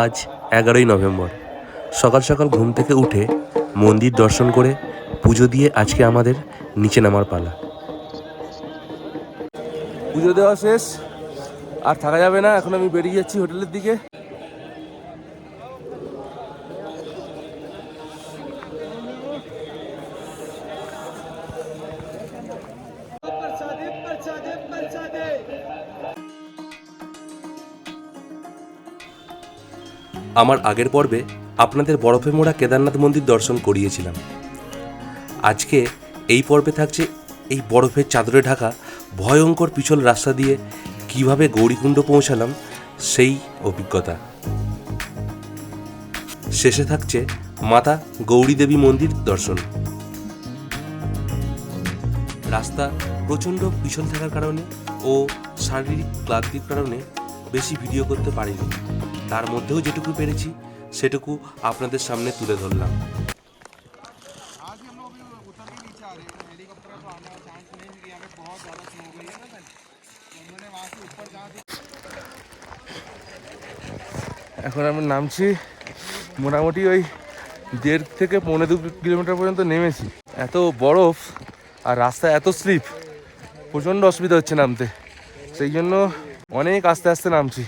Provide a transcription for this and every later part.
আজ এগারোই নভেম্বর। সকাল সকাল ঘুম থেকে উঠে মন্দির দর্শন করে পুজো দিয়ে আজকে আমাদের নিচে নামার পালা। পুজো দেওয়া শেষ। আর থাকা যাবে না, এখন আমি বেরিয়ে যাচ্ছি হোটেলের দিকে। আমার আগের পর্বে আপনাদের বরফে মোড়া কেদারনাথ মন্দির দর্শন করিয়েছিলাম। আজকে এই পর্বে থাকছে এই বরফের চাদরে ঢাকা ভয়ঙ্কর পিছল রাস্তা দিয়ে কীভাবে গৌরীকুণ্ড পৌঁছালাম সেই অভিজ্ঞতা। শেষে থাকছে মাতা গৌরী দেবী মন্দির দর্শন। রাস্তা প্রচণ্ড পিছল থাকার কারণে ও শারীরিক ক্লান্তির কারণে বেশি ভিডিও করতে পারিনি। তার মধ্যেও যেটুকু পেরেছি, সেটুকু আপনাদের সামনে তুলে ধরলাম। এখন আমরা নামছি মোটামুটি ওই দেড় থেকে পৌনে দু কিলোমিটার পর্যন্ত নেমেছি। এত বরফ আর রাস্তা এত স্লিপ, প্রচণ্ড অসুবিধা হচ্ছে নামতে। সেই জন্য অনেক আস্তে আস্তে নামছি।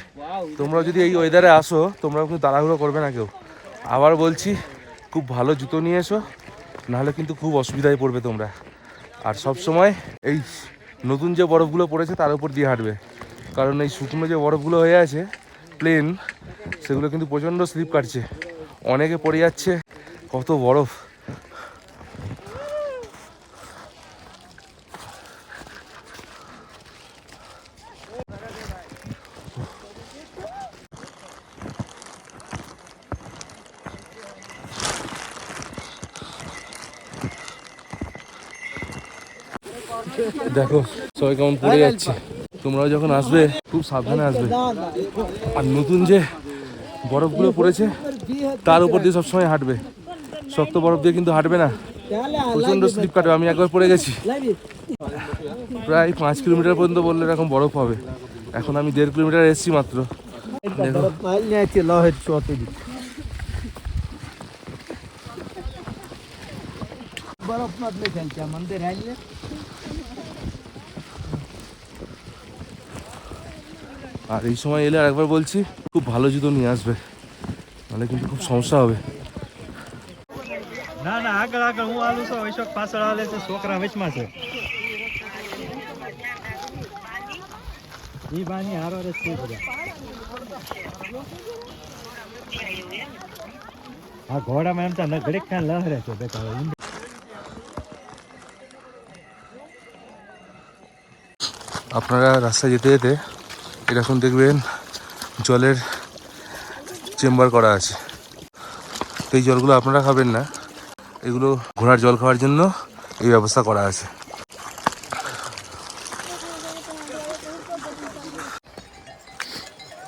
তোমরা যদি এই ওয়েদারে আসো, তোমরাও কিন্তু তাড়াহুড়ো করবে না কেউ। আবার বলছি, খুব ভালো জুতো নিয়ে এসো, নাহলে কিন্তু খুব অসুবিধায় পড়বে তোমরা। আর সব সময় এই নতুন যে বরফগুলো পড়েছে, তার উপর দিয়ে হাঁটবে। কারণ এই শুকনো যে বরফগুলো হয়ে আছে প্লেন সেগুলো কিন্তু প্রচণ্ড স্লিপ কাটছে। অনেকে পড়ে যাচ্ছে, কত বরফ। দেখো, সবাই কেমন পড়ে যাচ্ছে। তোমরাও যখন আসবে, খুব সাবধানে আসবে। আর নতুন যে বরফগুলো পড়েছে, তার উপর দিয়ে সবসময় হাঁটবে। শক্ত বরফ দিয়ে কিন্তু হাঁটবে না। প্রচণ্ড স্লিপ কাটবে, আমি একবার পড়ে গেছি। প্রায় পাঁচ কিলোমিটার পর্যন্ত বললে এরকম বরফ হবে। এখন আমি দেড় কিলোমিটার এসছি মাত্র। বরফ মধ্যে খেলছে মন্দির আর এই সময় এলে আর একবার বলছি খুব ভালো জুতো নিয়ে আসবে নাহলে কিন্তু খুব সমস্যা হবে ના ના આગળ આગળ હું આલું છું અશોક પાછળ આલે છે છોકરા વચમાં છે ઈ બાની હારો રે છે બધા આ ઘોડામાં એમ તો ઘડીક કાં લહરે છે બેટા ઊંડી আপনারা রাস্তায় যেতে যেতে এরকম দেখবেন জলের চেম্বার করা আছে। তো এই জলগুলো আপনারা খাবেন না। এগুলো ঘোড়ার জল খাওয়ার জন্য এই ব্যবস্থা করা আছে।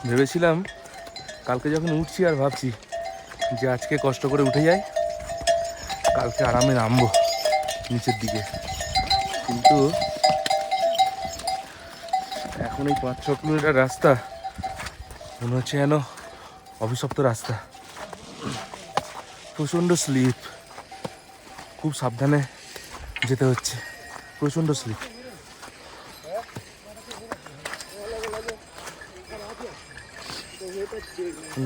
ভেবেছিলাম কালকে যখন উঠছি আর ভাবছি যে আজকে কষ্ট করে উঠে যাই, কালকে আরামে নামবো নিচের দিকে। কিন্তু এখন এই পাঁচ ছ কিলোমিটার রাস্তা। মনে হচ্ছে যেন অভিশপ্ত রাস্তা। প্রচণ্ড স্লিপ। খুব সাবধানে যেতে হচ্ছে। প্রচণ্ড স্লিপ।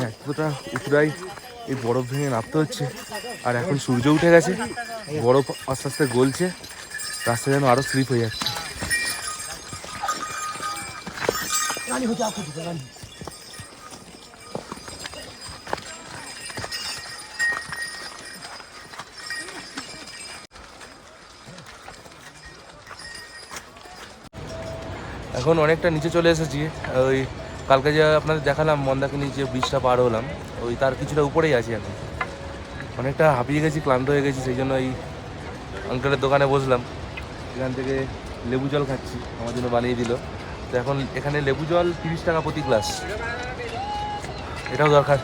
এতটা উতরাই এই বরফ ভেঙে নামতে হচ্ছে। আর এখন সূর্য উঠে গেছে। বরফ আস্তে আস্তে গলছে। রাস্তা যেন আরও স্লিপ হয়ে যাচ্ছে। এখন অনেকটা নিচে চলে এসেছি। ওই কালকে যে আপনাদের দেখালাম, মন্দাকিনি যে ব্রিজটা পার হলাম, ওই তার কিছুটা উপরেই আছি এখন। অনেকটা হাঁপিয়ে গেছি, ক্লান্ত হয়ে গেছি, সেই জন্য এই আঙ্কেলের দোকানে বসলাম। এখান থেকে লেবু জল খাচ্ছি, আমার জন্য বানিয়ে দিল। তো এখন এখানে লেবু জল তিরিশ টাকা প্রতি গ্লাস এটাও দরকার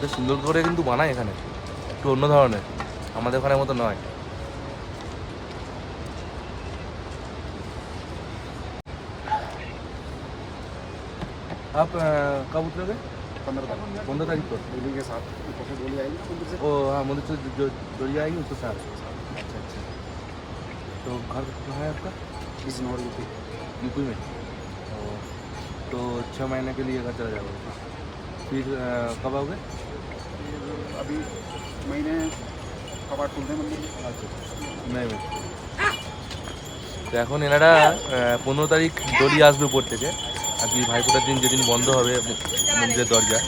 বেশ সুন্দর করে কিন্তু বানায় এখানে একটু অন্য ধরনের আমাদের ওখানের মতো নয় आप अ, कब उतरोगे पंद्रह तारीख पंद्रह तारीख को दिल्ली के साथ ऊपर से गोली आएगी ना मंदिर से ओ हाँ मंदिर से जो- जो डोली आएगी उसके साथ अच्छा अच्छा तो घर कहाँ है आपका इस नॉर यूपी यूपी में ओ, तो छः महीने के लिए घर चला जाओगे फिर अ, कब आओगे अभी महीने कबाट खुलते हैं मंदिर के আচ্ছা নাই ভাই তো এখন এনারা পনেরো তারিখ দলি আসবে উপর থেকে আর কি ভাইফোঁটার দিন যেদিন বন্ধ হবে ম- মন্দিরের দরজা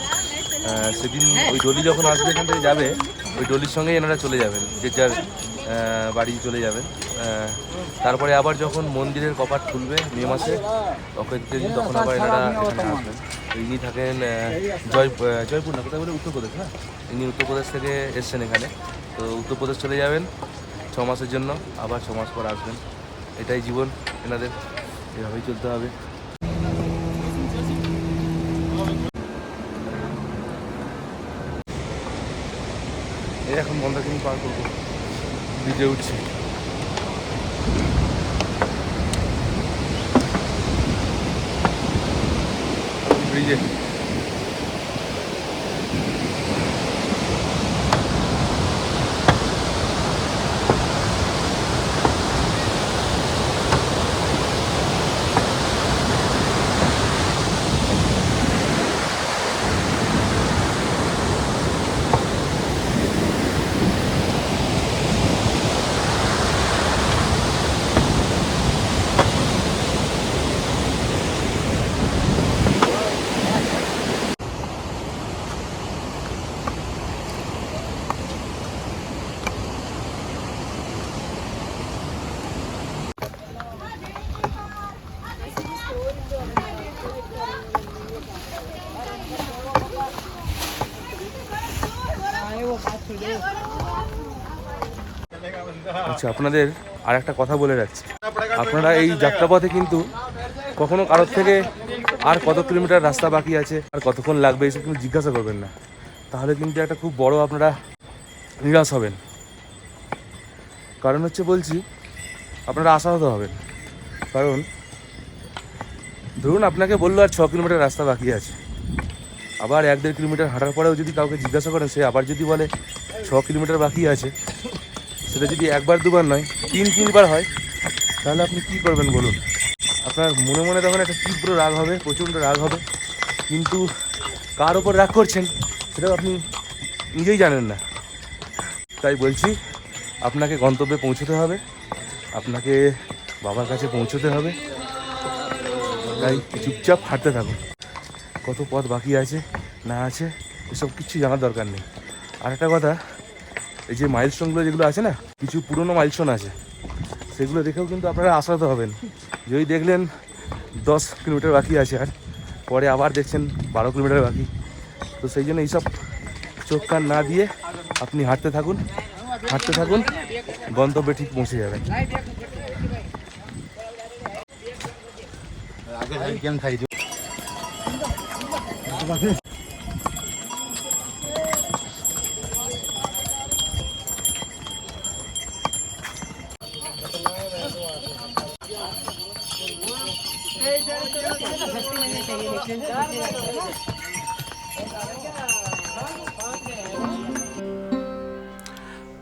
আহ, সেদিন ওই ডলি যখন আসবে এখান থেকে যাবে ওই ডলির সঙ্গেই এনারা চলে যাবেন যে যার আহ, বাড়ি চলে যাবেন আহ, তারপরে আবার যখন মন্দিরের কপাট খুলবে মে মাসে, তখন তখন আবার এনারা এখানে আসবেন। ইনি থাকেন জয় জয়পুর না, কোথায় বলে? উত্তরপ্রদেশ না? ইনি উত্তরপ্রদেশ থেকে এসছেন এখানে। তো উত্তরপ্রদেশ চলে যাবেন ছ মাসের জন্য, আবার ছ মাস পর আসবেন। এটাই জীবন এনাদের। এভাবেই চলতে হবে। এখন মন্দাকিনি পার করব। ব্রিজে উঠছি। ব্রিজে আচ্ছা আপনাদের আর একটা কথা বলে রাখছি। আপনারা এই যাত্রাপথে কিন্তু কখনো কারোর থেকে আর কত কিলোমিটার রাস্তা বাকি আছে আর কতক্ষণ লাগবে এসব কিন্তু জিজ্ঞাসা করবেন না। তাহলে কিন্তু একটা খুব বড় আপনারা নিরাশ হবেন। কারণ হচ্ছে বলছি আপনারা আশাহত হবেন। কারণ ধরুন আপনাকে বলল আর ছ কিলোমিটার রাস্তা বাকি আছে। আবার এক দেড় কিলোমিটার হাঁটার পরেও যদি কাউকে জিজ্ঞাসা করেন সে আবার যদি বলে ছ কিলোমিটার বাকি আছে সেটা যদি একবার, দুবার নয়, তিন, তিনবার হয়, তাহলে আপনি কি করবেন বলুন? আপনার মনে মনে তখন একটা তীব্র রাগ হবে, প্রচণ্ড রাগ হবে। কিন্তু কার ওপর রাগ করছেন, সেটাও আপনি নিজেই জানেন না। তাই বলছি, আপনাকে গন্তব্যে পৌঁছতে হবে, আপনাকে বাবার কাছে পৌঁছতে হবে। তাই চুপচাপ হাঁটতে থাকুন। কত পথ বাকি আছে, না আছে, এসব কিছু জানার দরকার নেই। আর একটা কথা এই যে মাইলস্টোনগুলো যেগুলো আছে না, কিছু পুরনো মাইলস্টোন আছে, সেগুলো দেখেও কিন্তু আপনারা আশাহত হবেন। যদি দেখলেন দশ কিলোমিটার বাকি আছে আর, পরে আবার দেখছেন বারো কিলোমিটার বাকি। তো সেই জন্য এইসব চোখ কান না দিয়ে আপনি হাঁটতে থাকুন হাঁটতে থাকুন, গন্তব্যে ঠিক পৌঁছে যাবেন।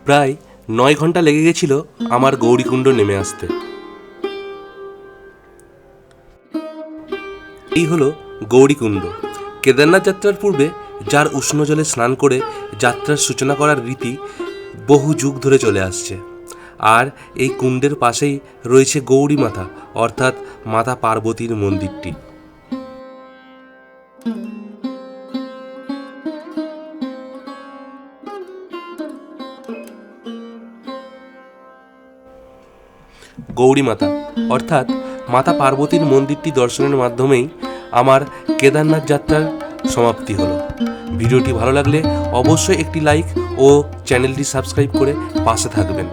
প্রায় নয় ঘণ্টা লেগে গেছিল আমার গৌরীকুণ্ড নেমে আসতে। এই হলো গৌরীকুণ্ড। কেদারনাথ যাত্রার পূর্বে যার উষ্ণ জলে স্নান করে যাত্রার সূচনা করার রীতি বহু যুগ ধরে চলে আসছে। আর এই কুণ্ডের পাশেই রয়েছে গৌরী মাতা অর্থাৎ মাতা পার্বতীর মন্দিরটি। গৌরী মাতা। অর্থাৎ মাতা পার্বতীর মন্দিরটি দর্শনের মাধ্যমেই আমার কেদারনাথ যাত্রার সমাপ্তি হলো। ভিডিওটি ভালো লাগলে অবশ্যই একটি লাইক ও চ্যানেলটি সাবস্ক্রাইব করে পাশে থাকবেন।